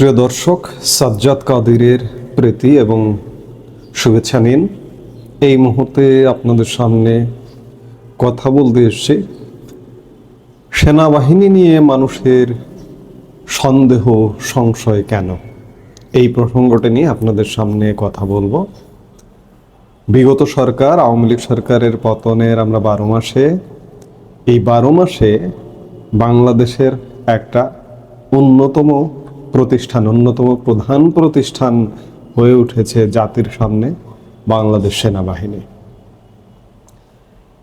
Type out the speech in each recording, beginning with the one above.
প্রিয় দর্শক, সাজ্জাদ কাদিরের প্রীতি এবং শুভেচ্ছা নিন। এই মুহূর্তে আপনাদের সামনে কথা বলতে এসছি। সেনাবাহিনী নিয়ে মানুষের সন্দেহ, সংশয় কেন? এই প্রসঙ্গটা নিয়ে আপনাদের সামনে কথা বলব। বিগত সরকার, আওয়ামী লীগ সরকারের পতনের আমরা বারো মাসে, এই বারো মাসে বাংলাদেশের একটা অন্যতম প্রতিষ্ঠান, অন্যতম প্রধান প্রতিষ্ঠান হয়ে উঠেছে জাতির সামনে বাংলাদেশ সেনাবাহিনী।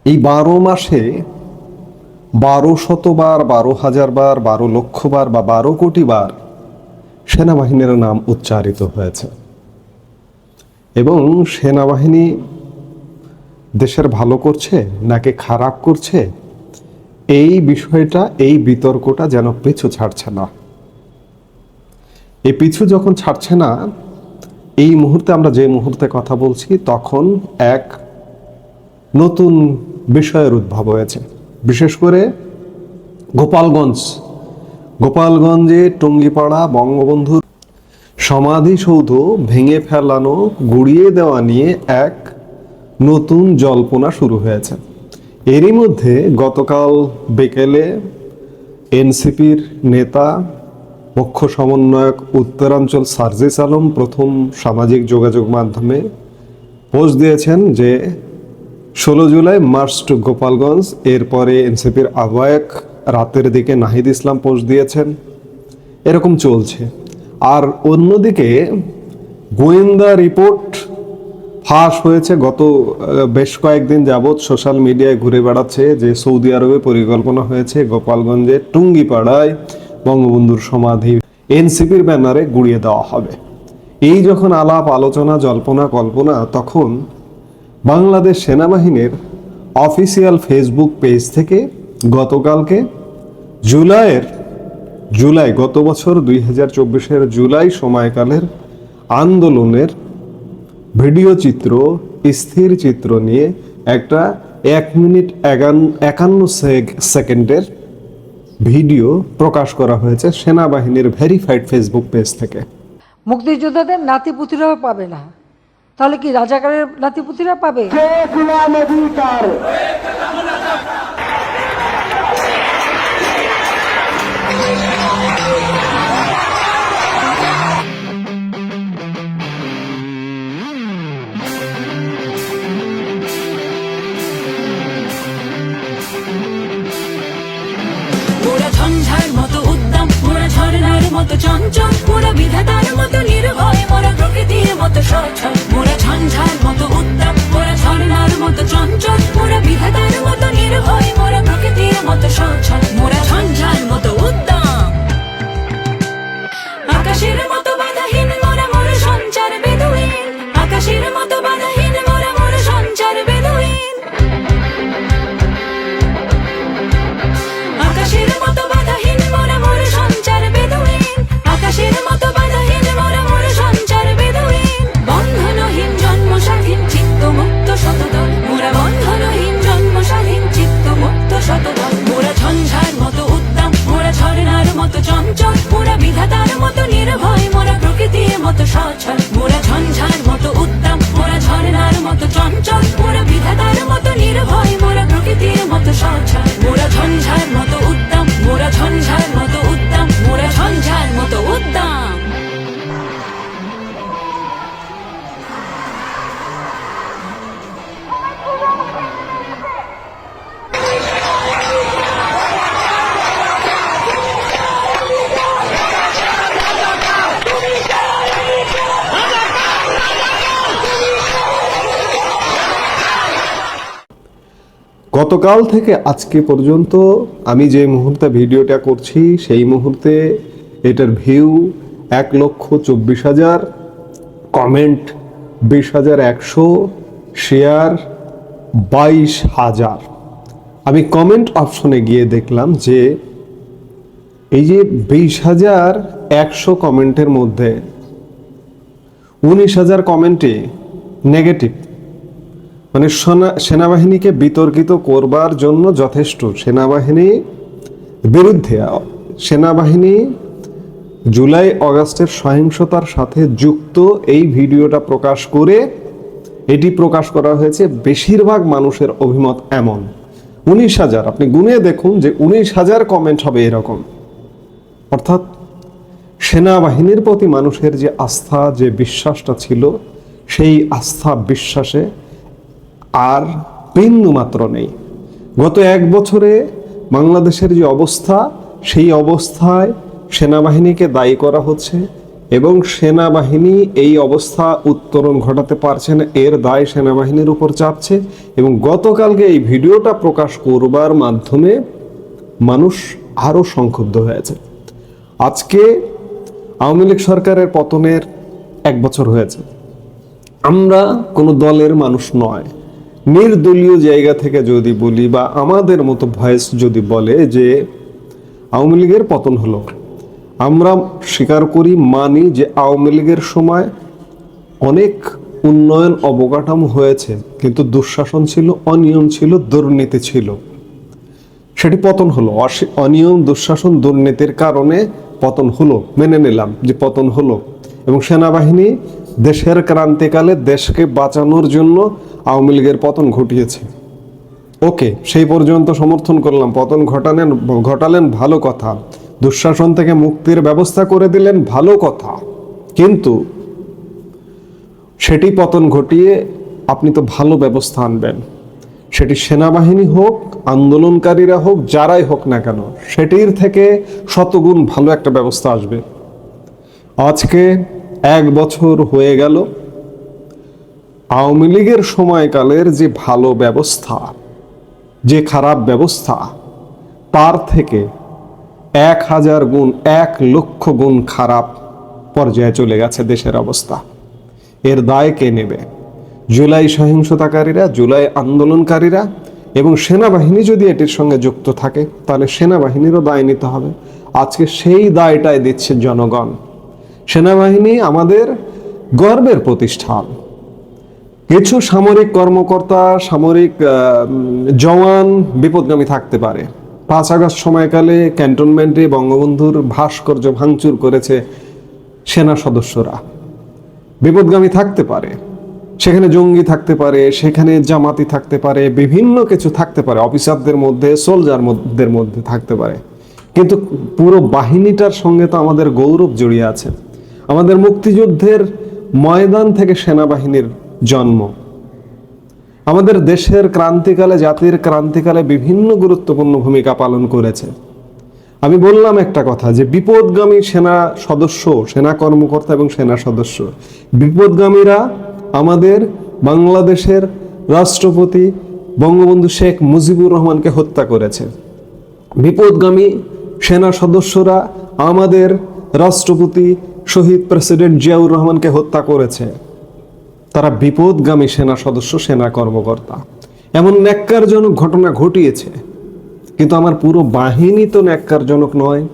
এই বারো মাসে বারো শতবার, বারো হাজার বার, বারো লক্ষ বার বা বারো কোটি বার সেনাবাহিনীর নাম উচ্চারিত হয়েছে। এবং সেনাবাহিনী দেশের ভালো করছে নাকি খারাপ করছে, এই বিষয়টা, এই বিতর্কটা যেন পিছু ছাড়ছে না। এই পিছু যখন ছাড়ছে না, এই মুহূর্তে আমরা যে মুহূর্তে কথা বলছি, তখন এক নতুন বিষয়ের উদ্ভব হয়েছে। বিশেষ করে গোপালগঞ্জ। গোপালগঞ্জে টঙ্গিপাড়া বঙ্গবন্ধুর সমাধিসৌধ ভেঙে ফেলানো, গুড়িয়ে দেওয়া নিয়ে এক নতুন জল্পনা শুরু হয়েছে। এরই মধ্যে গতকাল বিকেলে এনসিপির নেতা মুখ্য সমন্বয়ক উত্তরাঞ্চল সার্জিস আলম প্রথম সামাজিক যোগাযোগ মাধ্যমে পোস্ট দিয়েছেন যে, ষোলো জুলাই মার্চ টু গোপালগঞ্জ, এরপরে এনসিপির আহ্বায়ক রাতের দিকে নাহিদ ইসলাম পোস্ট দিয়েছেন। এরকম চলছে। আর অন্যদিকে, গোয়েন্দা রিপোর্ট ফাঁস হয়েছে গত বেশ কয়েকদিন যাবৎ সোশ্যাল মিডিয়ায় ঘুরে বেড়াচ্ছে যে সৌদি আরবে পরিকল্পনা হয়েছে গোপালগঞ্জের টুঙ্গিপাড়ায় বঙ্গবন্ধুর সমাধি এনসিপির ব্যানারে গুড়িয়ে দেওয়া হবে। এই যখন আলাপ, আলোচনা, জল্পনা, কল্পনা, তখন বাংলাদেশ সেনাবাহিনীর অফিসিয়াল ফেসবুক পেজ থেকে গতকালকে জুলাইয়ের, জুলাই, গত বছর দুই হাজার চব্বিশের জুলাই সময়কালের আন্দোলনের ভিডিও চিত্র, স্থির চিত্র নিয়ে একটা এক মিনিট একান্ন সেক- সেকেন্ডের ভিডিও প্রকাশ করা হয়েছে সেনাবাহিনীর ভেরিফাইড ফেসবুক পেজ থেকে। মুক্তিযোদ্ধাদের নাতিপুতিরাও পাবে না। তাহলে কি রাজাকারের নাতিপুতিরা পাবে? মতো চঞ্চল, মোরা বিধাতার মতো নির্ভয়, মোরা প্রকৃতির মতো সচল, মোরা ঝঞ্ঝার মতো উত্তাপ মোরা ঝর্ণার মতো চঞ্চল, মোরা বিধাতার মতো নির্ভয়, মোরা প্রকৃতির মতো সচল, মোরা ঝঞ্ঝার মতো উত্তম। আকাশের গতকাল থেকে আজকে পর্যন্ত আমি যে মুহূর্তে ভিডিওটা করছি, সেই মুহূর্তে এটার ভিউ এক লক্ষ চব্বিশ হাজার কমেন্ট বিশ হাজার একশো শেয়ার বাইশ হাজার। আমি কমেন্ট অপশনে গিয়ে দেখলাম যে এই যে বিশ হাজার একশো কমেন্টের মধ্যে উনিশ হাজার কমেন্টে নেগেটিভ মানে সেনা- সেনাবাহিনীকে বিতর্কিত করবার জন্য যথেষ্ট। সেনাবাহিনী বিরুদ্ধে, সেনাবাহিনী জুলাই অগাস্টের সহিংসতার সাথে যুক্ত। এই ভিডিওটা প্রকাশ করে এটি প্রকাশ করা হয়েছে। বেশিরভাগ মানুষের অভিমত এমন। উনিশ হাজার, আপনি গুনে দেখুন যে উনিশ হাজার কমেন্ট হবে এরকম। অর্থাৎ সেনাবাহিনীর প্রতি মানুষের যে আস্থা, যে বিশ্বাসটা ছিল, সেই আস্থা, বিশ্বাসে আর বিন্দু মাত্র নেই। গত এক বছরে বাংলাদেশের যে অবস্থা, সেই অবস্থায় সেনাবাহিনীকে দায়ী করা হচ্ছে এবং সেনাবাহিনী এই অবস্থা উত্তরণ ঘটাতে পারছে না। এর দায় সেনাবাহিনীর উপর চাপছে এবং গতকালকে এই ভিডিওটা প্রকাশ করবার মাধ্যমে মানুষ আরও সংক্ষুব্ধ হয়েছে। আজকে আওয়ামী লীগ সরকারের পতনের এক বছর হয়েছে। আমরা কোনো দলের মানুষ নয় নির্দলীয় জায়গা থেকে যদি বলি বা আমাদের মতো ভয়েস যদি বলে যে আওয়ামী লীগের পতন হলো, আমরা স্বীকার করি, মানি যে আওয়ামী লীগের সময় অনেক উন্নয়ন অবকাঠামো হয়েছে, কিন্তু দুঃশাসন ছিল, অনিয়ম ছিল, দুর্নীতি ছিল। সেটি পতন হলো। অনিয়ম, দুঃশাসন, দুর্নীতির কারণে পতন হলো, মেনে নিলাম যে পতন হলো। এবং সেনাবাহিনী দেশের ক্রান্তিকালে দেশকে বাঁচানোর জন্য আওয়ামী লীগের পতন ঘটিয়েছে। ওকে, সেই পর্যন্ত সমর্থন করলাম। পতন ঘটালেন ঘটালেন ভালো কথা। দুঃশাসন থেকে মুক্তির ব্যবস্থা করে দিলেন ভালো কথা। কিন্তু সেটি পতন ঘটিয়ে আপনি তো ভালো ব্যবস্থা আনবেন। সেটি সেনাবাহিনী হোক, আন্দোলনকারীরা হোক, যারাই হোক না কেন, সেটির থেকে শতগুণ ভালো একটা ব্যবস্থা আসবে। আজকে এক বছর হয়ে গেল। আওয়ামী লীগের সময়কালের যে ভালো ব্যবস্থা, যে খারাপ ব্যবস্থা, তার থেকে এক হাজার গুণ, এক লক্ষ গুণ খারাপ পর্যায়ে চলে গেছে দেশের অবস্থা। এর দায় কে নেবে? জুলাই সহিংসতাকারীরা, জুলাই আন্দোলনকারীরা এবং সেনাবাহিনী যদি এটির সঙ্গে যুক্ত থাকে, তাহলে সেনাবাহিনীরও দায় নিতে হবে। আজকে সেই দায়টাই দিচ্ছে জনগণ। সেনাবাহিনী আমাদের গর্বের প্রতিষ্ঠান। কিছু সামরিক কর্মকর্তা, সামরিক জওয়ান বিপদগামী থাকতে পারে। পাঁচ আগস্ট সময়কালে ক্যান্টনমেন্টে বঙ্গবন্ধুর ভাস্কর্য ভাঙচুর করেছে সেনা সদস্যরা। বিপদগামী থাকতে পারে। সেখানে জঙ্গি থাকতে পারে, সেখানে জামাতি থাকতে পারে, বিভিন্ন কিছু থাকতে পারে। অফিসারদের মধ্যে সোলজারদের মধ্যে থাকতে পারে। কিন্তু পুরো বাহিনীটার সঙ্গে তো আমাদের গৌরব জড়িয়ে আছে। আমাদের মুক্তিযুদ্ধের ময়দান থেকে সেনাবাহিনীর জন্ম। আমাদের দেশের ক্রান্তিকালে, জাতির ক্রান্তিকালে বিভিন্ন গুরুত্বপূর্ণ ভূমিকা পালন করেছে। আমি বললাম একটা কথা যে বিপদগামী সেনা সদস্য, সেনা কর্মকর্তা এবং সেনা সদস্য, বিপদগামীরা আমাদের বাংলাদেশের রাষ্ট্রপতি বঙ্গবন্ধু শেখ মুজিবুর রহমানকে হত্যা করেছে। বিপদগামী সেনা সদস্যরা আমাদের রাষ্ট্রপতি শহীদ প্রেসিডেন্ট জিয়াউর রহমানকে হত্যা করেছে। তারা বিপদগামী সেনা সদস্য, সেনা কর্মকর্তা। এমন ন্যাক্কারজনক ঘটনা ঘটিয়েছে। কিন্তু আমার পুরো বাহিনী তো ন্যাক্কারজনক নয়।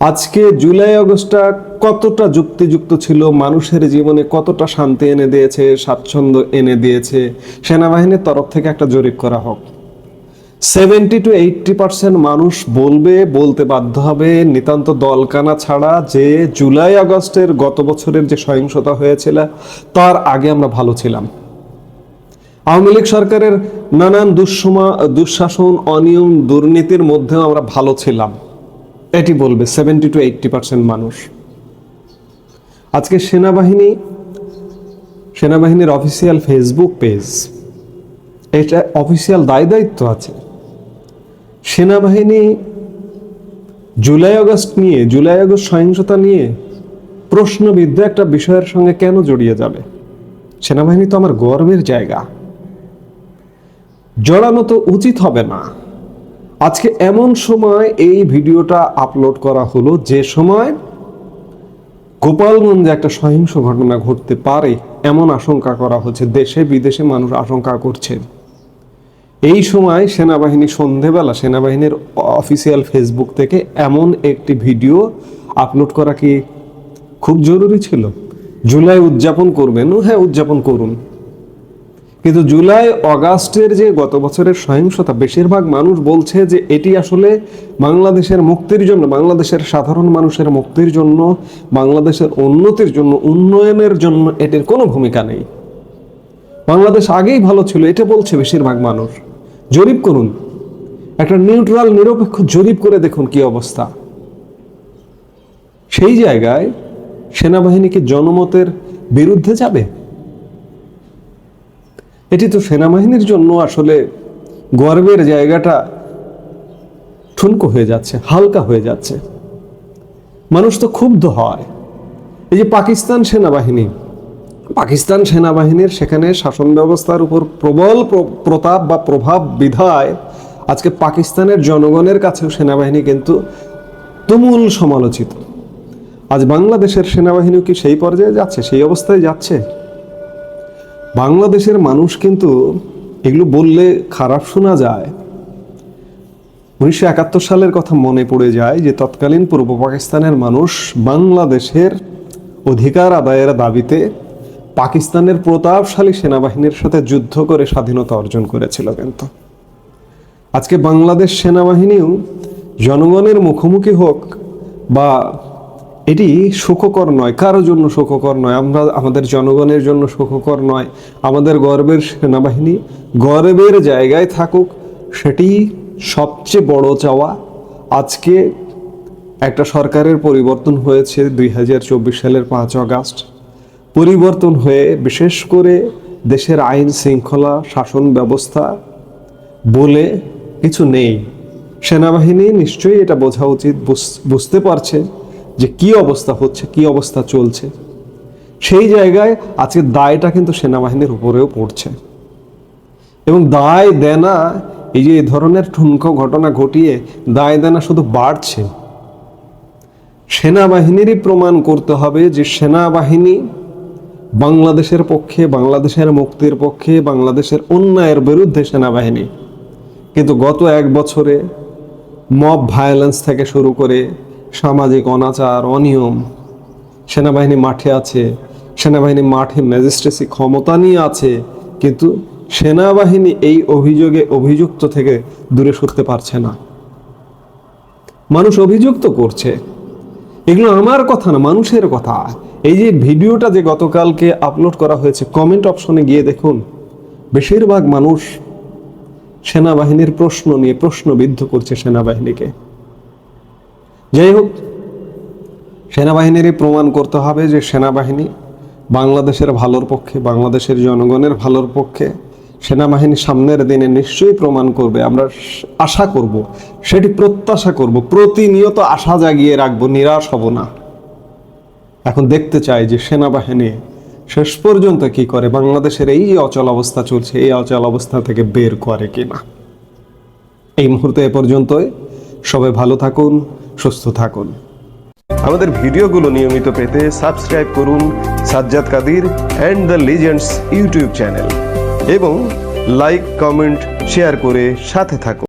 আজকে জুলাই, আগস্টটা কতটা যুক্তিযুক্ত ছিল, মানুষের জীবনে কতটা শান্তি এনে দিয়েছে, স্বাচ্ছন্দ্য এনে দিয়েছে, সেনাবাহিনীর তরফ থেকে একটা জরিপ করা হোক। সেভেন্টি টু এইটটি পার্সেন্ট মানুষ বলবে, বলতে বাধ্য হবে, নিতান্ত দলকানা ছাড়া যে জুলাই আগস্টের গত বছরের যে সহিংসতা হয়েছিল, তার আগে আমরা ভালো ছিলাম। আওয়ামী লীগ সরকারের নানান দুঃসমা, দুঃশাসন, অনিয়ম, দুর্নীতির মধ্যেও আমরা ভালো ছিলাম। এটি বলবে সেভেন্টি টু এইটটি পার্সেন্ট মানুষ। আজকে সেনাবাহিনী, সেনাবাহিনীর অফিসিয়াল ফেসবুক পেজ, এটা অফিসিয়াল দায় দায়িত্ব আছে। সেনাবাহিনী জুলাই আগস্ট নিয়ে, জুলাই আগস্ট সহিংসতা নিয়ে প্রশ্নবিদ্ধ একটা বিষয়ের সঙ্গে কেন জড়িয়ে যাবে? সেনাবাহিনী তো আমার গর্বের জায়গা। জড়ানো তো উচিত হবে না। আজকে এমন সময় এই ভিডিওটা আপলোড করা হলো যে সময় গোপালগঞ্জে একটা সহিংস ঘটনা ঘটতে পারে, এমন আশঙ্কা করা হচ্ছে। দেশে বিদেশে মানুষ আশঙ্কা করছে এই সময় সেনাবাহিনী সন্ধেবেলা সেনাবাহিনীর অফিসিয়াল ফেসবুক থেকে এমন একটি ভিডিও আপলোড করা কি খুব জরুরি ছিল? জুলাই উদযাপন করবেন? হ্যাঁ উদযাপন করুন। কিন্তু জুলাই, অগাস্টের যে গত বছরের সহিংসতা, বেশিরভাগ মানুষ বলছে যে এটি আসলে বাংলাদেশের মুক্তির জন্য, বাংলাদেশের সাধারণ মানুষের মুক্তির জন্য, বাংলাদেশের উন্নতির জন্য, উন্নয়নের জন্য এটির কোনো ভূমিকা নেই। বাংলাদেশ আগেই ভালো ছিল, এটা বলছে বেশিরভাগ মানুষ। জরিপ করুন। একটা নিউট্রাল, নিরপেক্ষ জরিপ করে দেখুন কি অবস্থা। সেই জায়গায় সেনাবাহিনী কি জনমতের বিরুদ্ধে যাবে? এটি তো সেনাবাহিনীর জন্য আসলে গর্বের জায়গাটা। ঠুনকো হয়ে যাচ্ছে, হালকা হয়ে যাচ্ছে। মানুষ তো ক্ষুব্ধ হয়। এই যে পাকিস্তান সেনাবাহিনী পাকিস্তান সেনাবাহিনীর সেখানে শাসন ব্যবস্থার উপর প্রবল প্র- প্রতাপ বা প্রভাব বিধায় আজকে পাকিস্তানের জনগণের কাছেও সেনাবাহিনী কিন্তু তুমুল সমালোচিত। আজ বাংলাদেশের সেনাবাহিনীও কি সেই পর্যায়ে যাচ্ছে, সেই অবস্থায় যাচ্ছে? বাংলাদেশের মানুষ কিন্তু এগুলো বললে খারাপ শোনা যায়। উনিশশো একাত্তর সালের কথা মনে পড়ে যায় যে তৎকালীন পূর্ব পাকিস্তানের মানুষ বাংলাদেশের অধিকার আদায়ের দাবিতে পাকিস্তানের প্রতাপশালী সেনাবাহিনীর সাথে যুদ্ধ করে স্বাধীনতা অর্জন করেছিল কিন্তু। আজকে বাংলাদেশ সেনাবাহিনীও জনগণের মুখোমুখি হোক বা এটি সুখকর নয় কারোর জন্য সুখকর নয়, আমরা আমাদের জনগণের জন্য সুখকর নয়, আমাদের গর্বের সেনাবাহিনী গর্বের জায়গায় থাকুক, সেটি সবচেয়ে বড় চাওয়া আজকে একটা সরকারের পরিবর্তন হয়েছে দুই হাজার চব্বিশ সালের পাঁচ আগস্ট। পরিবর্তন হয়ে, বিশেষ করে দেশের আইন শৃঙ্খলা শাসন ব্যবস্থা বলে কিছু নেই। সেনাবাহিনী নিশ্চয়ই এটা বোঝা উচিত, বুঝ- বুঝতে পারছে যে কি অবস্থা হচ্ছে, কি অবস্থা চলছে। সেই জায়গায় আজকে দায়টা কিন্তু সেনাবাহিনীর উপরেও পড়ছে। এবং দায়, দেনা, এই যে এই ধরনের ঠুনকো ঘটনা ঘটিয়ে দায়, দেনা শুধু বাড়ছে। সেনাবাহিনীরই প্রমাণ করতে হবে যে সেনাবাহিনী বাংলাদেশের পক্ষে, বাংলাদেশের মুক্তির পক্ষে, বাংলাদেশের অন্যায়ের বিরুদ্ধে সেনাবাহিনী। কিন্তু গত এক বছরে মব ভায়োলেন্স থেকে শুরু করে সামাজিক অনাচার, অনিয়ম, সেনাবাহিনী মাঠে আছে, সেনাবাহিনী মাঠে ম্যাজিস্ট্রেসি ক্ষমতা নিয়ে আছে, কিন্তু সেনাবাহিনী এই অভিযোগে অভিযুক্ত থেকে দূরে সরতে পারছে না। মানুষ অভিযুক্ত করছে। এগুলো আমার কথা না, মানুষের কথা। এই যে ভিডিওটা যে গতকালকে আপলোড করা হয়েছে কমেন্ট অপশনে গিয়ে দেখুন, বেশিরভাগ মানুষ সেনাবাহিনীর প্রশ্ন নিয়ে প্রশ্নবিদ্ধ করছে সেনাবাহিনীকে। যাই হোক, সেনাবাহিনীরই প্রমাণ করতে হবে যে সেনাবাহিনী বাংলাদেশের ভালোর পক্ষে, বাংলাদেশের জনগণের ভালোর পক্ষে সেনাবাহিনী সামনের দিনে নিশ্চয়ই প্রমাণ করবে। আমরা আশা করব, সেটি প্রত্যাশা করব, প্রতিনিয়ত আশা জাগিয়ে রাখব, নিরাশ হব না। এখন দেখতে চাই যে সেনাবাহিনী শেষ পর্যন্ত কি করে, বাংলাদেশের এই অচল অবস্থা চলছে, এই অচল অবস্থা থেকে বের করে কিনা। এই মুহূর্তে এ পর্যন্তই। সবাই ভালো থাকুন, সুস্থ থাকুন। আমাদের ভিডিওগুলো নিয়মিত পেতে সাবস্ক্রাইব করুন Sajjad Kadir and the legends YouTube channel এবং লাইক, কমেন্ট, শেয়ার করে সাথে থাকুন।